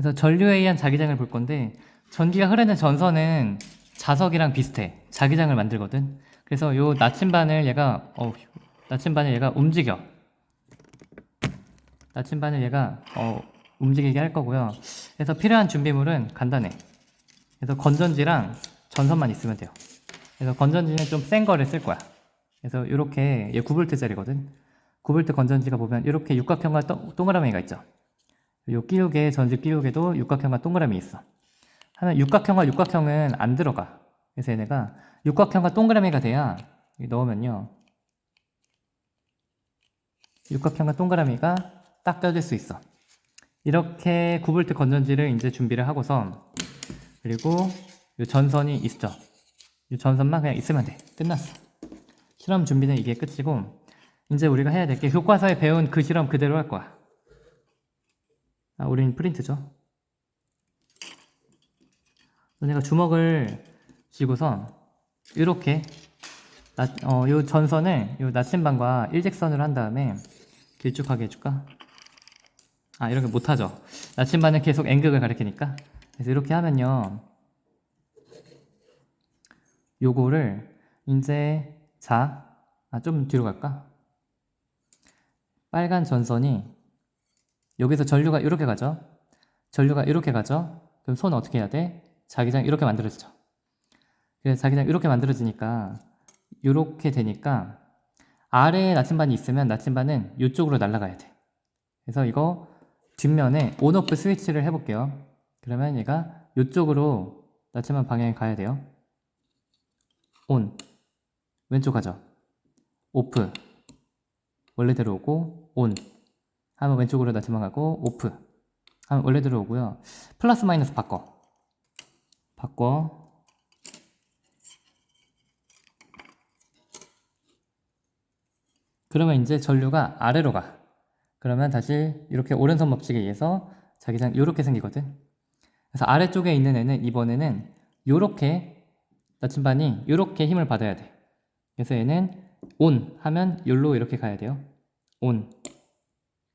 그래서 전류에 의한 자기장을 볼 건데 전기가 흐르는 전선은 자석이랑 비슷해. 자기장을 만들거든. 그래서 요 나침반을 얘가 어 나침반을 얘가 움직여. 나침반을 얘가 어 움직이게 할 거고요. 그래서 필요한 준비물은 간단해. 그래서 건전지랑 전선만 있으면 돼요. 그래서 건전지는 좀 센 거를 쓸 거야. 그래서 이렇게 얘 9V짜리거든. 9V 건전지가 보면 이렇게 육각형과 동- 동그라미가 있죠. 요 끼우개 전지 끼우개도 육각형과 동그라미 있어. 하면 육각형과 육각형은 안 들어가. 그래서 얘네가 육각형과 동그라미가 돼야 넣으면요. 육각형과 동그라미가 딱 껴질 수 있어. 이렇게 9V 건전지를 이제 준비를 하고서 그리고 요 전선이 있죠. 이 전선만 그냥 있으면 돼. 끝났어. 실험 준비는 이게 끝이고 이제 우리가 해야 될 게 교과서에 배운 그 실험 그대로 할 거야. 아, 우린 프린트죠. 너네가 주먹을 쥐고서 이렇게 나, 어, 요 전선을 요 나침반과 일직선으로 한 다음에 길쭉하게 해줄까? 아 이렇게 못하죠. 나침반은 계속 N극을 가리키니까 그래서 이렇게 하면요. 요거를 이제 자, 아, 좀 뒤로 갈까? 빨간 전선이 여기서 전류가 이렇게 가죠. 전류가 이렇게 가죠. 그럼 손 어떻게 해야 돼? 자기장 이렇게 만들어지죠. 그래서 자기장 이렇게 만들어지니까 이렇게 되니까 아래에 나침반이 있으면 나침반은 이쪽으로 날아가야 돼. 그래서 이거 뒷면에 온오프 스위치를 해볼게요. 그러면 얘가 이쪽으로 나침반 방향이 가야 돼요. 온 왼쪽 가죠. 오프 원래대로 오고 온 하면 왼쪽으로 나침반 가고 오프 하면 원래대로 오고요. 플러스 마이너스 바꿔 바꿔 그러면 이제 전류가 아래로 가. 그러면 다시 이렇게 오른손 법칙에 의해서 자기장 이렇게 생기거든. 그래서 아래쪽에 있는 애는 이번에는 이렇게 나침반이 이렇게 힘을 받아야 돼. 그래서 얘는 온 하면 열로 이렇게 가야 돼요. 온.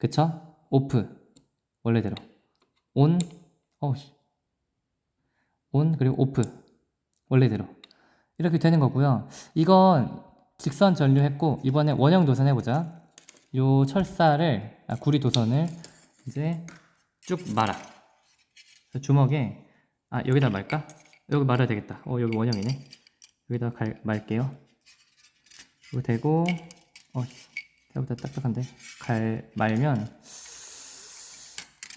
그쵸? 오프. 원래대로. 온. 어우씨. 온 그리고 오프. 원래대로. 이렇게 되는 거고요. 이건 직선 전류했고 이번에 원형 도선 해보자. 요 철사를 아, 구리 도선을 이제 쭉 말아. 주먹에 아 여기다 말까? 여기 말아야 되겠다. 어 여기 원형이네. 여기다 갈, 말게요. 이거 대고 어 생각보다 딱딱한데 갈 말면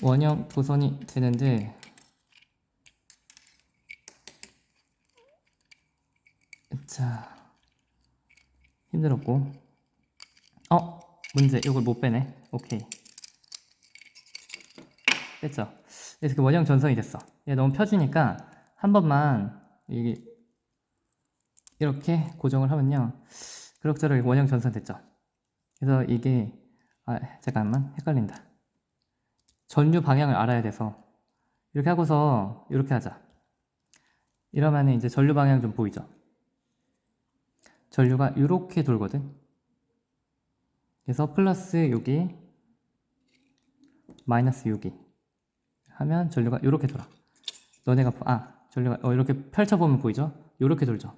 원형 도선이 되는데 자 힘들었고. 어 문제. 이걸 못 빼네. 오케이. 뺐죠. 그래서 그 원형 전선이 됐어. 얘 너무 펴지니까 한 번만 이렇게 고정을 하면요. 그럭저럭 원형 전선 됐죠 그래서 이게 아 잠깐만 헷갈린다. 전류 방향을 알아야 돼서 이렇게 하고서 이렇게 하자. 이러면 이제 전류 방향 좀 보이죠? 전류가 이렇게 돌거든? 그래서 플러스 여기 마이너스 여기 하면 전류가 이렇게 돌아. 너네가 보- 아 전류가 어, 이렇게 펼쳐보면 보이죠? 이렇게 돌죠?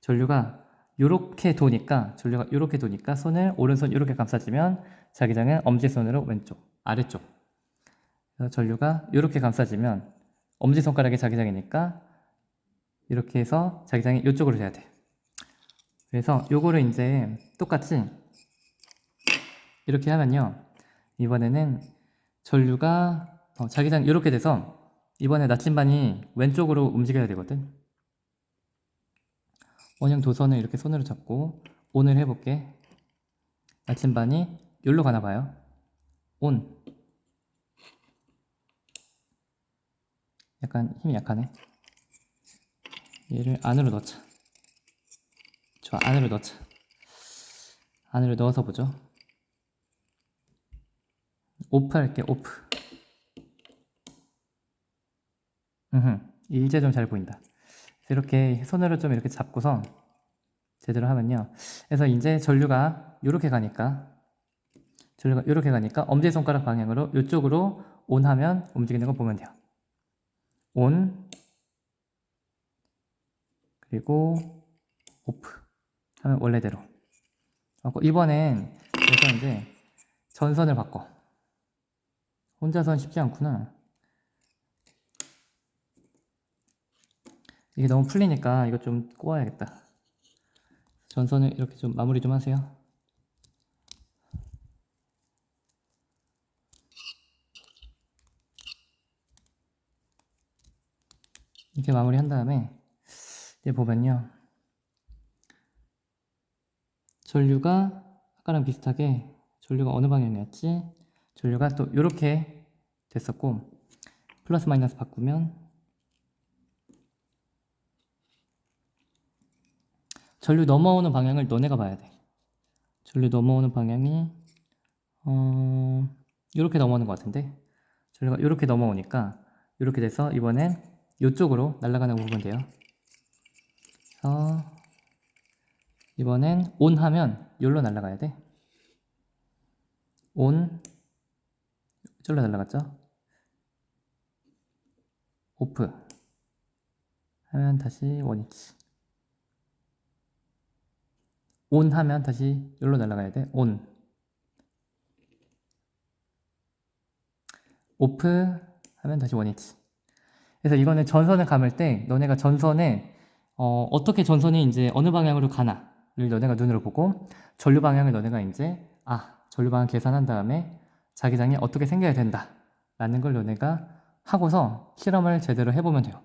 전류가 이렇게 도니까 전류가 이렇게 도니까 손을 오른손 이렇게 감싸주면 자기장은 엄지손으로 왼쪽 아래쪽 전류가 이렇게 감싸지면 엄지손가락이 자기장이니까 이렇게 해서 자기장이 이쪽으로 돼야 돼. 그래서 요거를 이제 똑같이 이렇게 하면요. 이번에는 전류가 어, 자기장 이렇게 돼서 이번에 나침반이 왼쪽으로 움직여야 되거든 원형 도선을 이렇게 손으로 잡고 온을 해볼게. 나침반이 여기로 가나 봐요. 온. 약간 힘이 약하네. 얘를 안으로 넣자. 좋아 안으로 넣자. 안으로 넣어서 보죠. 오프 할게 오프. 음 이제 좀 잘 보인다 이렇게 손으로 좀 이렇게 잡고서 제대로 하면요 그래서 이제 전류가 이렇게 가니까 전류가 이렇게 가니까 엄지손가락 방향으로 이쪽으로 온 하면 움직이는 거 보면 돼요. 온 그리고 오프 하면 원래대로. 이번엔 그래서 이제 전선을 바꿔. 혼자선 쉽지 않구나. 이게 너무 풀리니까 이거 좀 꼬아야겠다. 전선을 이렇게 좀 마무리 좀 하세요. 이렇게 마무리 한 다음에 이제 보면요. 전류가 아까랑 비슷하게 전류가 어느 방향이었지? 전류가 또 이렇게 됐었고 플러스 마이너스 바꾸면 전류 넘어오는 방향을 너네가 봐야 돼. 전류 넘어오는 방향이 어 이렇게 넘어오는 것 같은데 전류가 이렇게 넘어오니까 이렇게 돼서 이번엔 이쪽으로 날아가는 거 보면 돼요. 그래서 이번엔 온 하면 여기로 날아가야 돼. 온 저기로 날아갔죠? 오프 하면 다시 원위치 온 하면 다시 여기로 날아가야 돼. 온. 오프 하면 다시 원위치 그래서 이거는 전선을 감을 때 너네가 전선에 어, 어떻게 전선이 이제 어느 방향으로 가나를 너네가 눈으로 보고 전류 방향을 너네가 이제 아 전류 방향 계산한 다음에 자기장이 어떻게 생겨야 된다 라는 걸 너네가 하고서 실험을 제대로 해보면 돼요.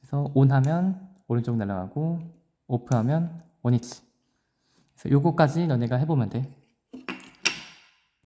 그래서 온 하면 오른쪽 날아가고 오프 하면 원위치 그래서 요거까지 너네가 해보면 돼